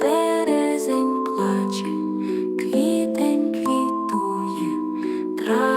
Терезень плаче, квітень квітує. трава.